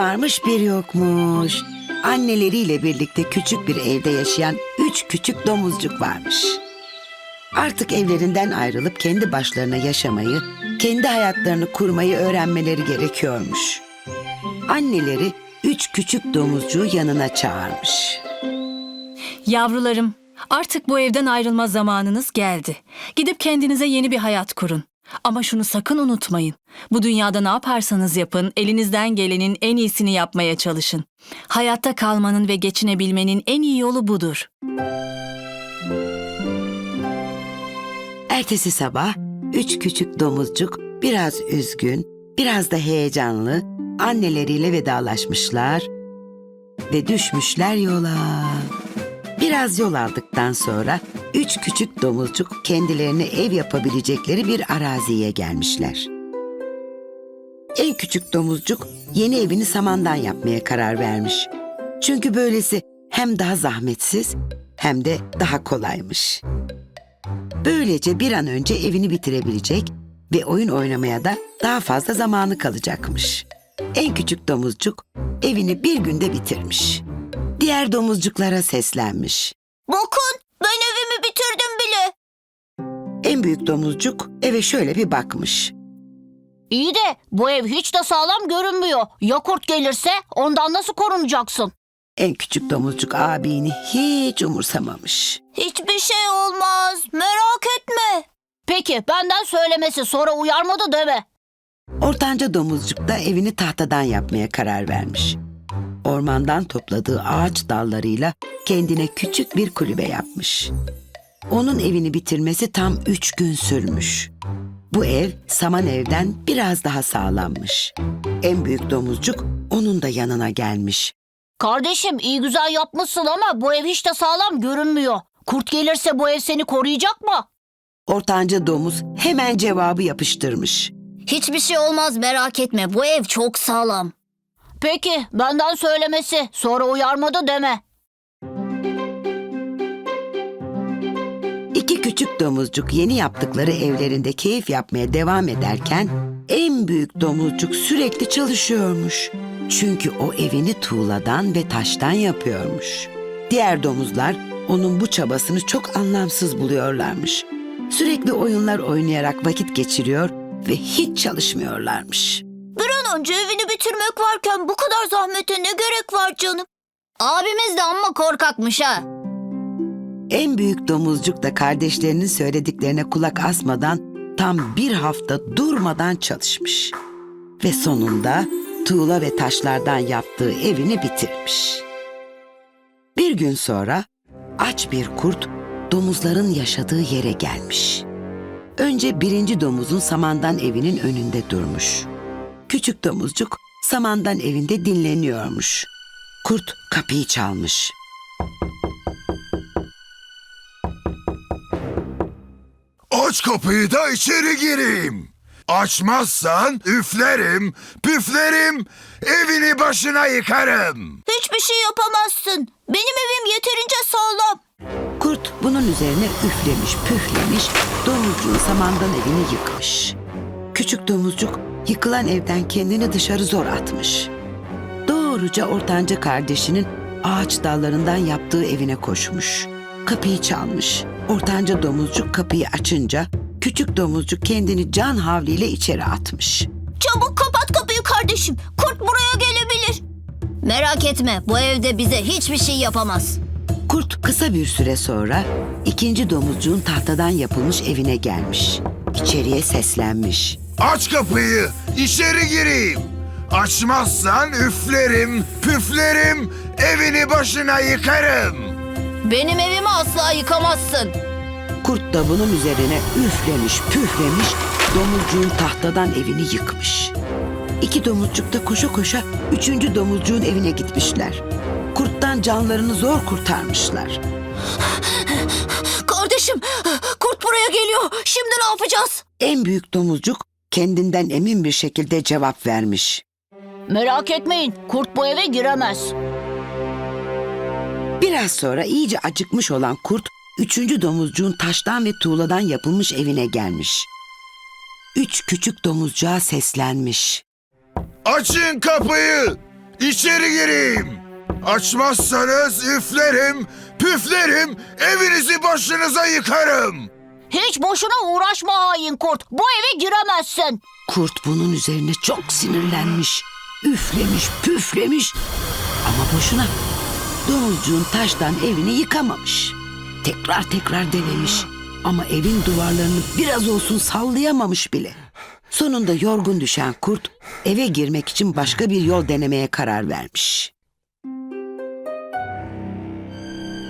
varmış bir yokmuş. Anneleriyle birlikte küçük bir evde yaşayan üç küçük domuzcuk varmış. Artık evlerinden ayrılıp kendi başlarına yaşamayı, kendi hayatlarını kurmayı öğrenmeleri gerekiyormuş. Anneleri üç küçük domuzcuğu yanına çağırmış. Yavrularım, artık bu evden ayrılma zamanınız geldi. Gidip kendinize yeni bir hayat kurun. Ama şunu sakın unutmayın. Bu dünyada ne yaparsanız yapın, elinizden gelenin en iyisini yapmaya çalışın. Hayatta kalmanın ve geçinebilmenin en iyi yolu budur. Ertesi sabah üç küçük domuzcuk biraz üzgün, biraz da heyecanlı anneleriyle vedalaşmışlar ve düşmüşler yola. Biraz yol aldıktan sonra üç küçük domuzcuk kendilerine ev yapabilecekleri bir araziye gelmişler. En küçük domuzcuk yeni evini samandan yapmaya karar vermiş. Çünkü böylesi hem daha zahmetsiz hem de daha kolaymış. Böylece bir an önce evini bitirebilecek ve oyun oynamaya da daha fazla zamanı kalacakmış. En küçük domuzcuk evini bir günde bitirmiş. Diğer domuzcuklara seslenmiş. Bakın ben evimi bitirdim bile. En büyük domuzcuk eve şöyle bir bakmış. İyi de bu ev hiç de sağlam görünmüyor. Ya kurt gelirse ondan nasıl korunacaksın? En küçük domuzcuk abini hiç umursamamış. Hiçbir şey olmaz. Merak etme. Peki benden söylemesi sonra uyarmadı deme. Ortanca domuzcuk da evini tahtadan yapmaya karar vermiş. Ormandan topladığı ağaç dallarıyla kendine küçük bir kulübe yapmış. Onun evini bitirmesi tam üç gün sürmüş. Bu ev saman evden biraz daha sağlammış. En büyük domuzcuk onun da yanına gelmiş. Kardeşim iyi güzel yapmışsın ama bu ev hiç de sağlam görünmüyor. Kurt gelirse bu ev seni koruyacak mı? Ortanca domuz hemen cevabı yapıştırmış. Hiçbir şey olmaz merak etme. Bu ev çok sağlam. Peki benden söylemesi sonra uyarmadı deme. İki küçük domuzcuk yeni yaptıkları evlerinde keyif yapmaya devam ederken en büyük domuzcuk sürekli çalışıyormuş. Çünkü o evini tuğladan ve taştan yapıyormuş. Diğer domuzlar onun bu çabasını çok anlamsız buluyorlarmış. Sürekli oyunlar oynayarak vakit geçiriyor ve hiç çalışmıyorlarmış. Önce evini bitirmek varken bu kadar zahmete ne gerek var canım? Abimiz de amma korkakmış ha. En büyük domuzcuk da kardeşlerinin söylediklerine kulak asmadan tam bir hafta durmadan çalışmış. Ve sonunda tuğla ve taşlardan yaptığı evini bitirmiş. Bir gün sonra aç bir kurt domuzların yaşadığı yere gelmiş. Önce birinci domuzun samandan evinin önünde durmuş. Küçük domuzcuk samandan evinde dinleniyormuş. Kurt kapıyı çalmış. Aç kapıyı da içeri gireyim. Açmazsan üflerim, püflerim, evini başına yıkarım. Hiçbir şey yapamazsın. Benim evim yeterince sağlam. Kurt bunun üzerine üflemiş, püflemiş, domuzcuğun samandan evini yıkmış. Küçük domuzcuk yıkılan evden kendini dışarı zor atmış. Doğruca ortanca kardeşinin ağaç dallarından yaptığı evine koşmuş. Kapıyı çalmış. Ortanca domuzcuk kapıyı açınca küçük domuzcuk kendini can havliyle içeri atmış. Çabuk kapat kapıyı kardeşim. Kurt buraya gelebilir. Merak etme bu evde bize hiçbir şey yapamaz. Kurt kısa bir süre sonra ikinci domuzcuğun tahtadan yapılmış evine gelmiş. İçeriye seslenmiş. Aç kapıyı, içeri gireyim. Açmazsan üflerim, püflerim, evini başına yıkarım. Benim evimi asla yıkamazsın. Kurt da bunun üzerine üflemiş püflemiş domuzcuğun tahtadan evini yıkmış. İki domuzcuk da koşa koşa üçüncü domuzcuğun evine gitmişler. Kurttan canlarını zor kurtarmışlar. Kardeşim kurt buraya geliyor. Şimdi ne yapacağız? En büyük domuzcuk kendinden emin bir şekilde cevap vermiş. Merak etmeyin kurt bu eve giremez. Biraz sonra iyice acıkmış olan kurt üçüncü domuzcuğun taştan ve tuğladan yapılmış evine gelmiş. Üç küçük domuzcuğa seslenmiş. Açın kapıyı, içeri gireyim. Açmazsanız üflerim, püflerim, evinizi başınıza yıkarım. Hiç boşuna uğraşma hain kurt. Bu eve giremezsin. Kurt bunun üzerine çok sinirlenmiş. Üflemiş, püflemiş. Ama boşuna. Domuzcuğun taştan evini yıkamamış. Tekrar tekrar denemiş. Ama evin duvarlarını biraz olsun sallayamamış bile. Sonunda yorgun düşen kurt eve girmek için başka bir yol denemeye karar vermiş.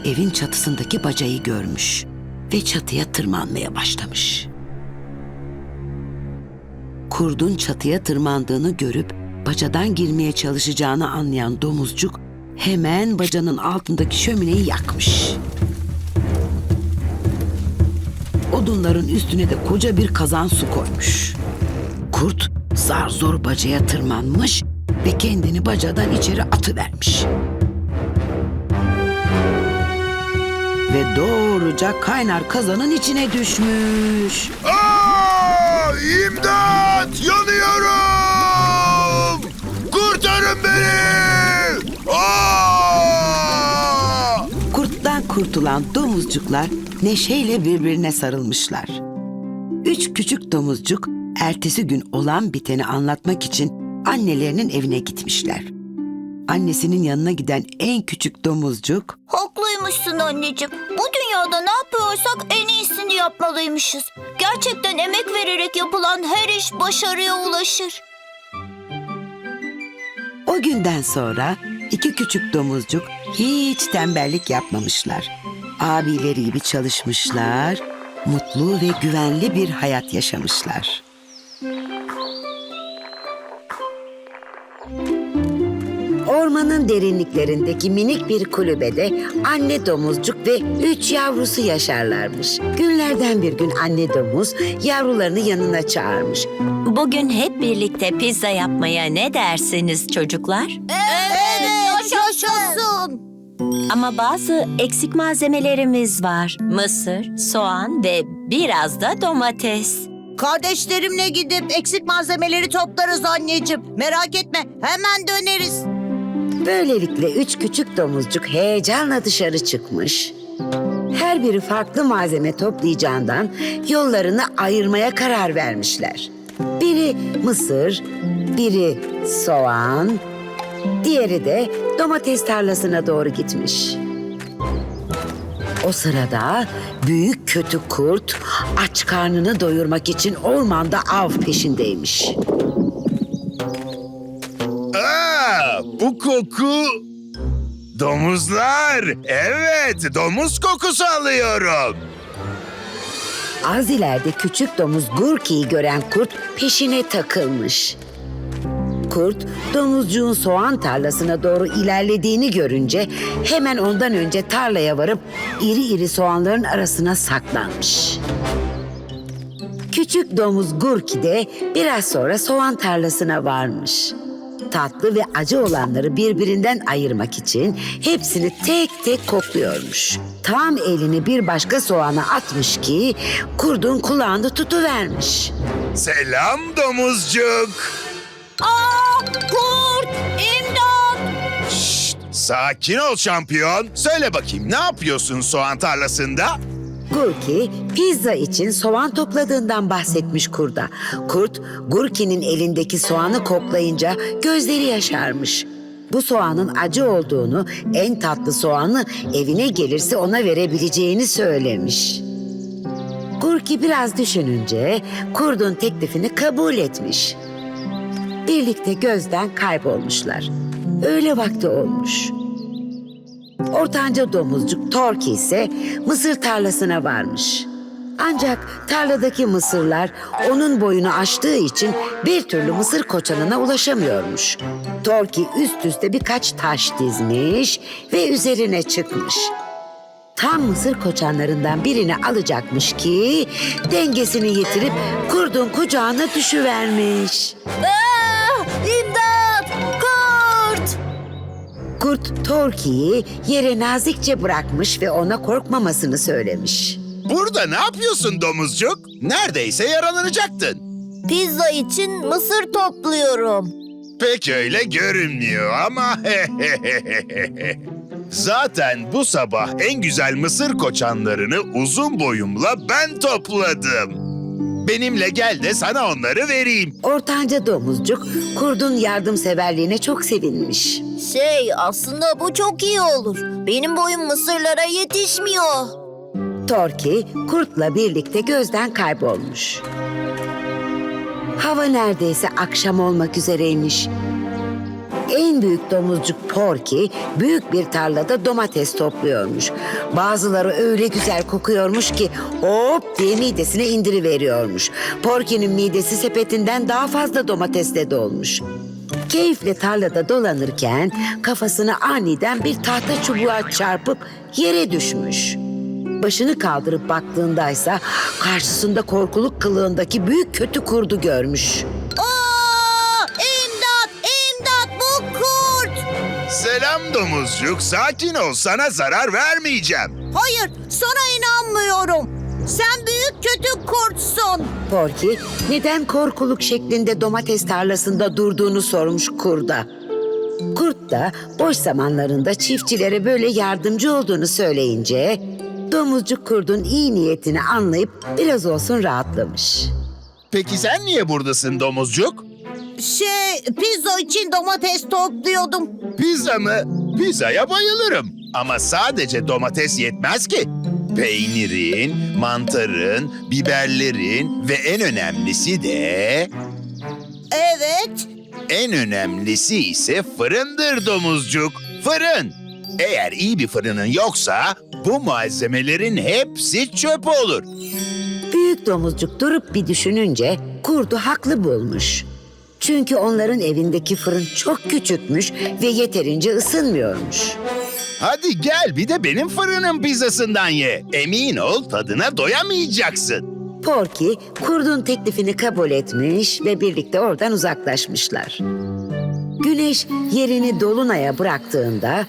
Evin çatısındaki bacayı görmüş ve çatıya tırmanmaya başlamış. Kurdun çatıya tırmandığını görüp bacadan girmeye çalışacağını anlayan domuzcuk hemen bacanın altındaki şömineyi yakmış. Odunların üstüne de koca bir kazan su koymuş. Kurt zar zor bacaya tırmanmış ve kendini bacadan içeri atıvermiş. Ve doğruca kaynar kazanın içine düşmüş. Aa, imdat! Yanıyorum! Kurtarın beni! Aa! Kurttan kurtulan domuzcuklar neşeyle birbirine sarılmışlar. Üç küçük domuzcuk ertesi gün olan biteni anlatmak için annelerinin evine gitmişler. Annesinin yanına giden en küçük domuzcuk Haklıymışsın anneciğim. Bu dünyada ne yapıyorsak en iyisini yapmalıymışız. Gerçekten emek vererek yapılan her iş başarıya ulaşır. o günden sonra iki küçük domuzcuk hiç tembellik yapmamışlar. Abileri gibi çalışmışlar, mutlu ve güvenli bir hayat yaşamışlar. Derinliklerindeki minik bir kulübede anne domuzcuk ve üç yavrusu yaşarlarmış. Günlerden bir gün anne domuz yavrularını yanına çağırmış. Bugün hep birlikte pizza yapmaya ne dersiniz çocuklar? Evet, yaşasın. Ama bazı eksik malzemelerimiz var. Mısır, soğan ve biraz da domates. Kardeşlerimle gidip eksik malzemeleri toplarız anneciğim. Merak etme hemen döneriz. Böylelikle üç küçük domuzcuk heyecanla dışarı çıkmış. Her biri farklı malzeme toplayacağından yollarını ayırmaya karar vermişler. Biri mısır, biri soğan, diğeri de domates tarlasına doğru gitmiş. O sırada büyük kötü kurt aç karnını doyurmak için ormanda av peşindeymiş. Bu koku... Domuzlar! Evet, domuz kokusu alıyorum. Az ileride küçük domuz Gurki'yi gören kurt peşine takılmış. Kurt, domuzcuğun soğan tarlasına doğru ilerlediğini görünce hemen ondan önce tarlaya varıp iri iri soğanların arasına saklanmış. Küçük domuz Gurki de biraz sonra soğan tarlasına varmış. Tatlı ve acı olanları birbirinden ayırmak için hepsini tek tek kokluyormuş. Tam elini bir başka soğana atmış ki kurdun kulağını tutuvermiş. Selam domuzcuk. Aa, kurt, imdat. Sakin ol şampiyon. Söyle bakayım ne yapıyorsun soğan tarlasında? Gurki pizza için soğan topladığından bahsetmiş kurda. Kurt Gurki'nin elindeki soğanı koklayınca gözleri yaşarmış. Bu soğanın acı olduğunu, en tatlı soğanı evine gelirse ona verebileceğini söylemiş. Gurki biraz düşününce kurdun teklifini kabul etmiş. Birlikte gözden kaybolmuşlar. Öğle vakti olmuş. Ortanca domuzcuk Torki ise mısır tarlasına varmış. Ancak tarladaki mısırlar onun boyunu aştığı için bir türlü mısır koçanına ulaşamıyormuş. Torki üst üste birkaç taş dizmiş ve üzerine çıkmış. Tam mısır koçanlarından birini alacakmış ki dengesini yitirip kurdun kucağına düşüvermiş. Aa, Kurt Torki'yi yere nazikçe bırakmış ve ona korkmamasını söylemiş. Burada ne yapıyorsun domuzcuk? Neredeyse yaralanacaktın. Pizza için mısır topluyorum. Pek öyle görünmüyor ama Zaten bu sabah en güzel mısır koçanlarını uzun boyumla ben topladım. Benimle gel de sana onları vereyim. Ortanca domuzcuk kurdun yardımseverliğine çok sevinmiş. Şey aslında bu çok iyi olur. Benim boyum mısırlara yetişmiyor. Torki kurtla birlikte gözden kaybolmuş. Hava neredeyse akşam olmak üzereymiş. En büyük domuzcuk Porky büyük bir tarlada domates topluyormuş. Bazıları öyle güzel kokuyormuş ki hop diye midesine indiriveriyormuş. Porky'nin midesi sepetinden daha fazla domatesle dolmuş. Keyifle tarlada dolanırken kafasına aniden bir tahta çubuğa çarpıp yere düşmüş. Başını kaldırıp baktığındaysa karşısında korkuluk kılığındaki büyük kötü kurdu görmüş. Aa, imdat, imdat bu kurt. Selam domuzcuk, sakin ol sana zarar vermeyeceğim. Hayır, sana inanmıyorum. Sen büyük kötü kurtsun. Porky neden korkuluk şeklinde domates tarlasında durduğunu sormuş kurda. Kurt da boş zamanlarında çiftçilere böyle yardımcı olduğunu söyleyince domuzcuk kurdun iyi niyetini anlayıp biraz olsun rahatlamış. Peki sen niye buradasın domuzcuk? Şey, pizza için domates topluyordum. Pizza mı? Pizzaya bayılırım. Ama sadece domates yetmez ki. Peynirin, mantarın, biberlerin ve en önemlisi de... Evet. En önemlisi ise fırındır domuzcuk. Fırın. Eğer iyi bir fırının yoksa bu malzemelerin hepsi çöp olur. Büyük domuzcuk durup bir düşününce kurdu haklı bulmuş. Çünkü onların evindeki fırın çok küçükmüş ve yeterince ısınmıyormuş. Hadi gel bir de benim fırının pizzasından ye. Emin ol tadına doyamayacaksın. Porky kurdun teklifini kabul etmiş ve birlikte oradan uzaklaşmışlar. Güneş yerini dolunaya bıraktığında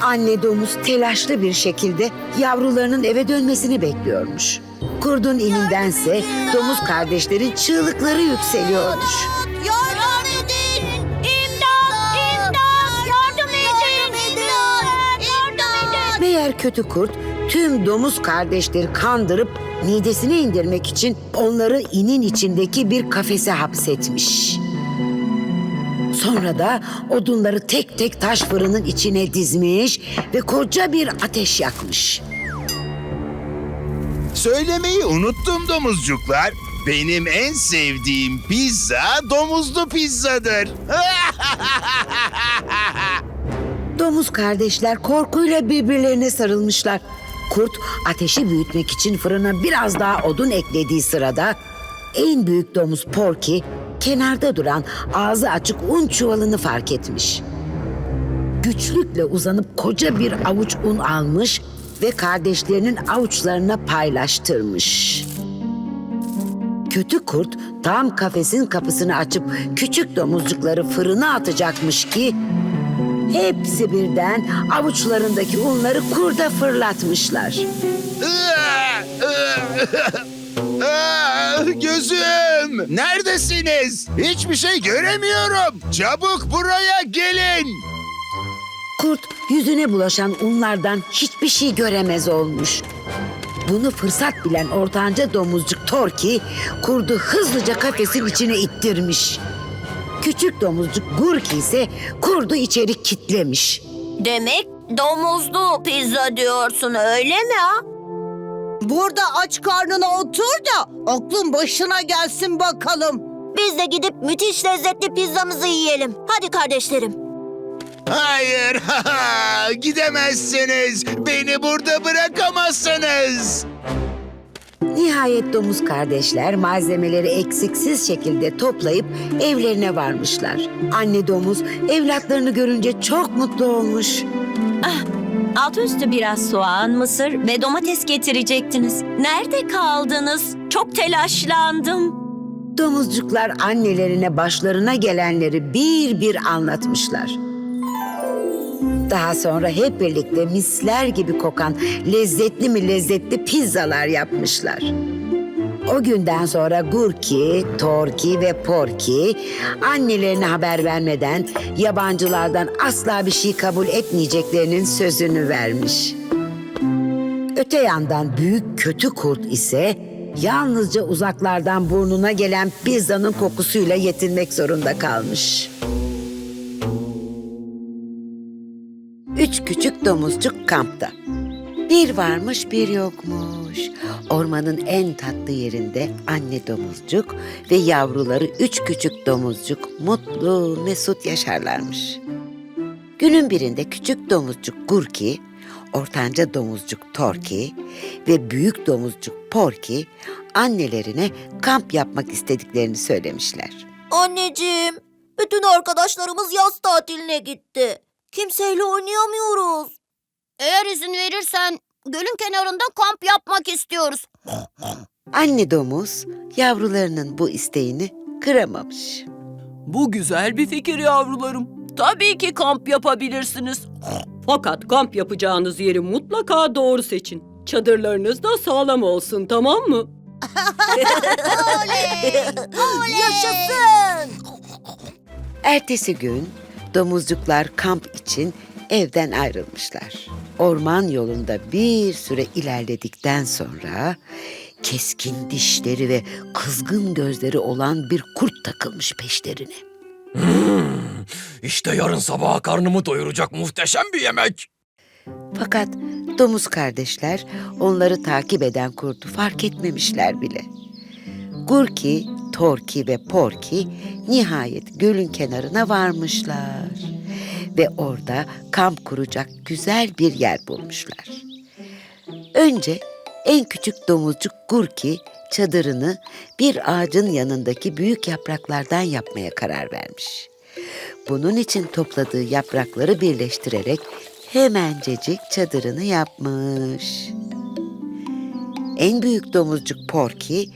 anne domuz telaşlı bir şekilde yavrularının eve dönmesini bekliyormuş. Kurdun inindense domuz kardeşlerin çığlıkları yükseliyormuş. Kötü kurt tüm domuz kardeşleri kandırıp midesine indirmek için onları inin içindeki bir kafese hapsetmiş. Sonra da odunları tek tek taş fırının içine dizmiş ve koca bir ateş yakmış. Söylemeyi unuttum domuzcuklar. Benim en sevdiğim pizza domuzlu pizzadır. Domuz kardeşler korkuyla birbirlerine sarılmışlar. Kurt ateşi büyütmek için fırına biraz daha odun eklediği sırada en büyük domuz Porky kenarda duran ağzı açık un çuvalını fark etmiş. Güçlükle uzanıp koca bir avuç un almış ve kardeşlerinin avuçlarına paylaştırmış. Kötü kurt tam kafesin kapısını açıp küçük domuzcukları fırına atacakmış ki hepsi birden avuçlarındaki unları kurda fırlatmışlar. Gözüm! Neredesiniz? Hiçbir şey göremiyorum. Çabuk buraya gelin. Kurt yüzüne bulaşan unlardan hiçbir şey göremez olmuş. Bunu fırsat bilen ortanca domuzcuk Torki kurdu hızlıca kafesin içine ittirmiş. Küçük domuzcuk Gurki ise kurdu içeri kitlemiş. Demek domuzlu pizza diyorsun öyle mi ha? Burada aç karnına otur da aklın başına gelsin bakalım. Biz de gidip müthiş lezzetli pizzamızı yiyelim. Hadi kardeşlerim. Hayır, gidemezsiniz. Beni burada bırakamazsınız. Nihayet domuz kardeşler malzemeleri eksiksiz şekilde toplayıp evlerine varmışlar. Anne domuz evlatlarını görünce çok mutlu olmuş. Altı üstü biraz soğan, mısır ve domates getirecektiniz. Nerede kaldınız? Çok telaşlandım. Domuzcuklar annelerine başlarına gelenleri bir bir anlatmışlar. Daha sonra hep birlikte misler gibi kokan lezzetli mi lezzetli pizzalar yapmışlar. O günden sonra Gurki, Torki ve Porki annelerine haber vermeden yabancılardan asla bir şey kabul etmeyeceklerinin sözünü vermiş. Öte yandan büyük kötü kurt ise yalnızca uzaklardan burnuna gelen pizzanın kokusuyla yetinmek zorunda kalmış. Üç küçük domuzcuk kampta. Bir varmış bir yokmuş. Ormanın en tatlı yerinde anne domuzcuk ve yavruları üç küçük domuzcuk mutlu mesut yaşarlarmış. Günün birinde küçük domuzcuk Gurki, ortanca domuzcuk Torki ve büyük domuzcuk Porki annelerine kamp yapmak istediklerini söylemişler. Anneciğim, bütün arkadaşlarımız yaz tatiline gitti. Kimseyle oynayamıyoruz. Eğer izin verirsen gölün kenarında kamp yapmak istiyoruz. Anne domuz yavrularının bu isteğini kıramamış. Bu güzel bir fikir yavrularım. Tabii ki kamp yapabilirsiniz. Fakat kamp yapacağınız yeri mutlaka doğru seçin. Çadırlarınız da sağlam olsun tamam mı? Yaşasın! Ertesi gün domuzcuklar kamp için evden ayrılmışlar. Orman yolunda bir süre ilerledikten sonra keskin dişleri ve kızgın gözleri olan bir kurt takılmış peşlerine. İşte yarın sabaha karnımı doyuracak muhteşem bir yemek. Fakat domuz kardeşler onları takip eden kurdu fark etmemişler bile. Gurki, Torki ve Porki nihayet gölün kenarına varmışlar. Ve orada kamp kuracak güzel bir yer bulmuşlar. Önce en küçük domuzcuk Gurki çadırını bir ağacın yanındaki büyük yapraklardan yapmaya karar vermiş. Bunun için topladığı yaprakları birleştirerek hemencecik çadırını yapmış. En büyük domuzcuk Porky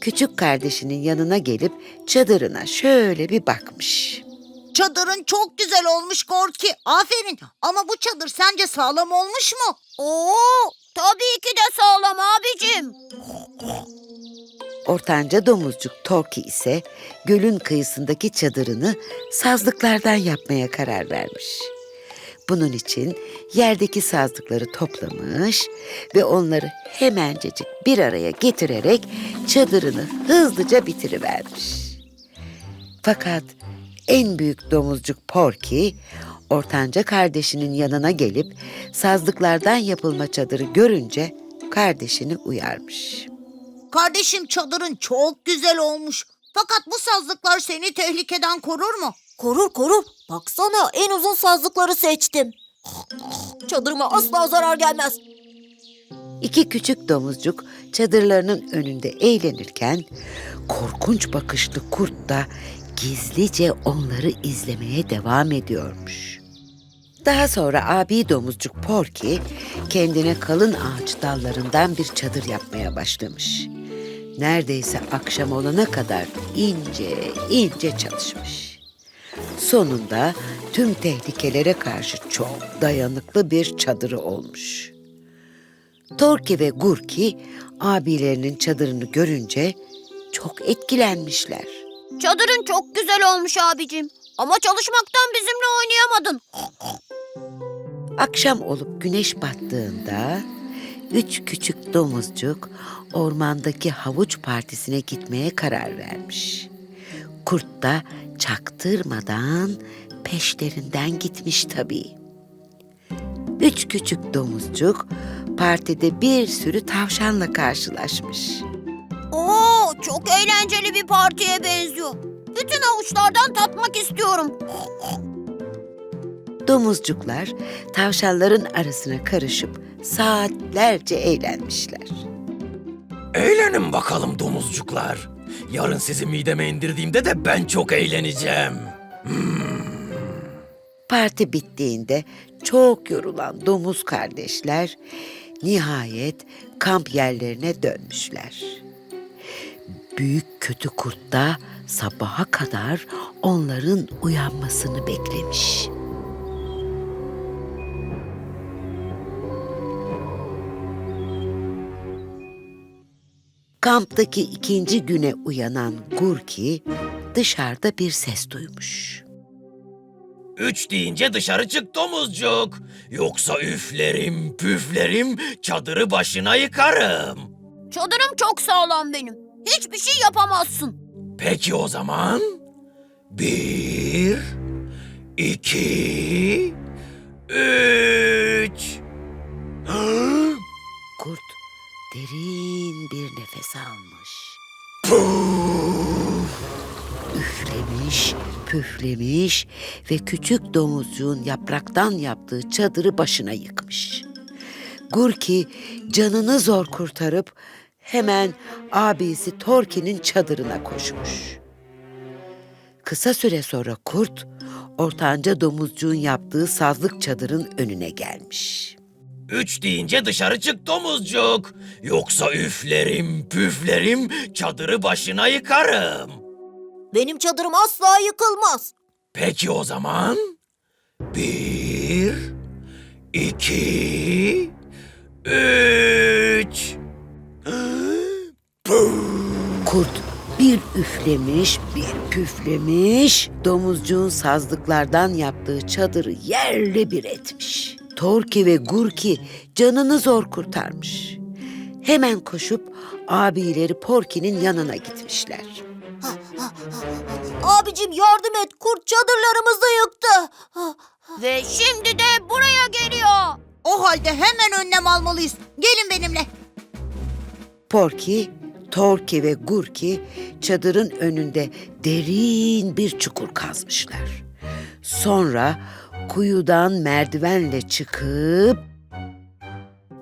küçük kardeşinin yanına gelip çadırına şöyle bir bakmış. Çadırın çok güzel olmuş Gorki. Aferin. Ama bu çadır sence sağlam olmuş mu? Oo, tabii ki de sağlam abicim. Ortanca domuzcuk Torki ise gölün kıyısındaki çadırını sazlıklardan yapmaya karar vermiş. Bunun için yerdeki sazlıkları toplamış ve onları hemencecik bir araya getirerek çadırını hızlıca bitirivermiş. Fakat en büyük domuzcuk Porky, ortanca kardeşinin yanına gelip sazlıklardan yapılma çadırı görünce kardeşini uyarmış. Kardeşim çadırın çok güzel olmuş. Fakat bu sazlıklar seni tehlikeden korur mu? Korur korur. Baksana en uzun sazlıkları seçtim. Çadırıma asla zarar gelmez. İki küçük domuzcuk çadırlarının önünde eğlenirken korkunç bakışlı kurt da gizlice onları izlemeye devam ediyormuş. Daha sonra abi domuzcuk Porky kendine kalın ağaç dallarından bir çadır yapmaya başlamış. Neredeyse akşam olana kadar ince ince çalışmış. Sonunda tüm tehlikelere karşı çok dayanıklı bir çadırı olmuş. Torki ve Gurki abilerinin çadırını görünce çok etkilenmişler. Çadırın çok güzel olmuş abicim. Ama çalışmaktan bizimle oynayamadın. Akşam olup güneş battığında üç küçük domuzcuk ormandaki havuç partisine gitmeye karar vermiş. Kurt da çaktırmadan peşlerinden gitmiş tabii. Üç küçük domuzcuk partide bir sürü tavşanla karşılaşmış. Oo, çok eğlenceli bir partiye benziyor. Bütün avuçlardan tatmak istiyorum. Domuzcuklar tavşanların arasına karışıp saatlerce eğlenmişler. Eğlenin bakalım domuzcuklar. Yarın sizi mideme indirdiğimde de ben çok eğleneceğim. Parti bittiğinde çok yorulan domuz kardeşler nihayet kamp yerlerine dönmüşler. Büyük kötü kurt da sabaha kadar onların uyanmasını beklemiş. Kamptaki ikinci güne uyanan Gurki dışarıda bir ses duymuş. Üç deyince dışarı çık domuzcuk. Yoksa üflerim püflerim çadırı başına yıkarım. Çadırım çok sağlam benim. Hiçbir şey yapamazsın. Peki o zaman bir, iki, üç. Kurt derin bir nefes almış. Üflemiş, püflemiş ve küçük domuzcuğun yapraktan yaptığı çadırı başına yıkmış. Gurki canını zor kurtarıp hemen abisi Torki'nin çadırına koşmuş. Kısa süre sonra kurt, ortanca domuzcuğun yaptığı sazlık çadırın önüne gelmiş. Üç deyince dışarı çık domuzcuk. Yoksa üflerim püflerim çadırı başına yıkarım. Benim çadırım asla yıkılmaz. Peki o zaman bir, iki, üç. Kurt bir üflemiş, bir püflemiş, domuzcuğun sazlıklardan yaptığı çadırı yerle bir etmiş. Torki ve Gurki canını zor kurtarmış. Hemen koşup abileri Porki'nin yanına gitmişler. Abicim yardım et. Kurt çadırlarımızı yıktı. Ve şimdi de buraya geliyor. O halde hemen önlem almalıyız. Gelin benimle. Porki, Torki ve Gurki çadırın önünde derin bir çukur kazmışlar. Sonra kuyudan merdivenle çıkıp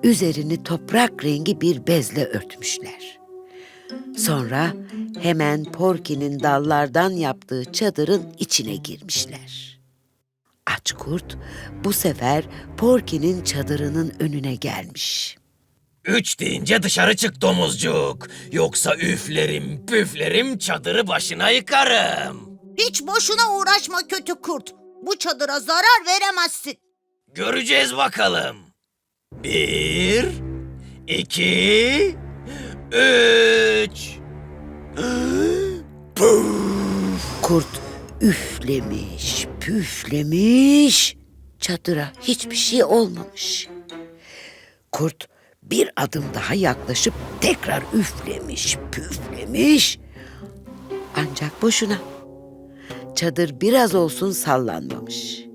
üzerini toprak rengi bir bezle örtmüşler. Sonra hemen Porki'nin dallardan yaptığı çadırın içine girmişler. Aç kurt bu sefer Porki'nin çadırının önüne gelmiş. Üç deyince dışarı çık domuzcuk. Yoksa üflerim püflerim çadırı başına yıkarım. Hiç boşuna uğraşma kötü kurt. Bu çadıra zarar veremezsin. Göreceğiz bakalım. Bir, iki, üç. Kurt üflemiş, püflemiş. Çadıra hiçbir şey olmamış. Kurt bir adım daha yaklaşıp tekrar üflemiş, püflemiş. Ancak boşuna. Çadır biraz olsun sallanmamış.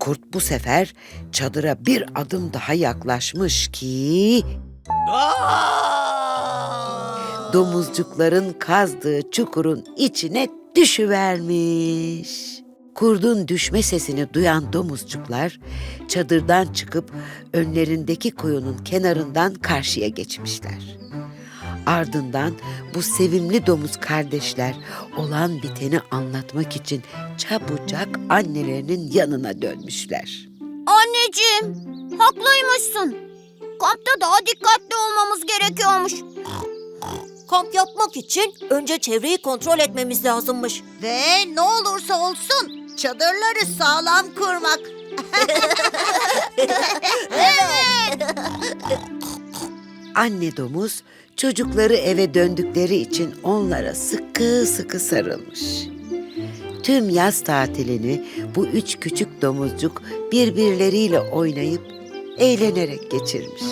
Kurt bu sefer çadıra bir adım daha yaklaşmış ki domuzcukların kazdığı çukurun içine düşüvermiş. Kurdun düşme sesini duyan domuzcuklar çadırdan çıkıp önlerindeki kuyunun kenarından karşıya geçmişler. Ardından bu sevimli domuz kardeşler olan biteni anlatmak için çabucak annelerinin yanına dönmüşler. Anneciğim, haklıymışsın. Kampta daha dikkatli olmamız gerekiyormuş. Kamp yapmak için önce çevreyi kontrol etmemiz lazımmış. Ve ne olursa olsun çadırları sağlam kurmak. Anne domuz çocukları eve döndükleri için onlara sıkı sıkı sarılmış. Tüm yaz tatilini bu üç küçük domuzcuk birbirleriyle oynayıp eğlenerek geçirmiş.